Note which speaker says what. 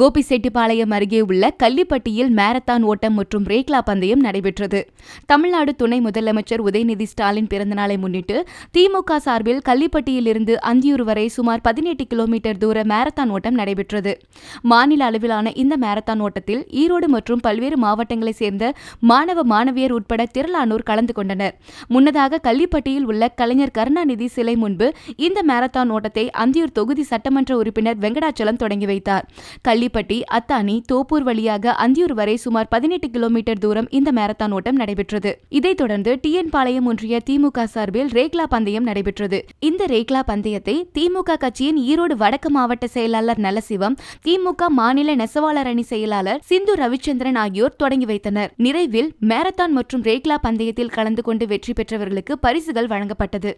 Speaker 1: கோபிசெட்டிப்பாளையம் அருகே உள்ள கள்ளிப்பட்டியில் மாரத்தான் ஓட்டம் மற்றும் ரேக்லா பந்தயம் நடைபெற்றது. தமிழ்நாடு துணை முதலமைச்சர் உதயநிதி ஸ்டாலின் பிறந்தநாளை முன்னிட்டு திமுக சார்பில் கள்ளிப்பட்டியிலிருந்து அந்தியூர் வரை சுமார் பதினெட்டு கிலோமீட்டர் தூர மாரத்தான் ஓட்டம் நடைபெற்றது. மாநில அளவிலான இந்த மாரத்தான் ஓட்டத்தில் ஈரோடு மற்றும் பல்வேறு மாவட்டங்களைச் சேர்ந்த மாணவ மாணவியர் உட்பட திரளானோர் கலந்து கொண்டனர். முன்னதாக கள்ளிப்பட்டியில் உள்ள கலைஞர் கருணாநிதி சிலை முன்பு இந்த மாரத்தான் ஓட்டத்தை அந்தியூர் தொகுதி சட்டமன்ற உறுப்பினர் வெங்கடாச்சலம் தொடங்கி வைத்தார். கள்ளிப்பட்டி அத்தானி தோப்பூர் வழியாக அந்தியூர் வரை சுமார் பதினெட்டு கிலோமீட்டர் தூரம் இந்த மாரத்தான் ஓட்டம் நடைபெற்றது. இதைத் தொடர்ந்து டிஎன் பாளையம் ஒன்றிய திமுக சார்பில் ரேக்லா பந்தயம் நடைபெற்றது. இந்த ரேக்லா பந்தயத்தை திமுக கட்சியின் ஈரோடு வடக்கு மாவட்ட செயலாளர் நலசிவம் திமுக மாநில நெசவாளர் அணி செயலாளர் சிந்து ரவிச்சந்திரன் ஆகியோர் தொடங்கி வைத்தனர். நிறைவில் மாரத்தான் மற்றும் ரேக்லா பந்தயத்தில் கலந்து கொண்டு வெற்றி பெற்றவர்களுக்கு பரிசுகள் வழங்கப்பட்டது.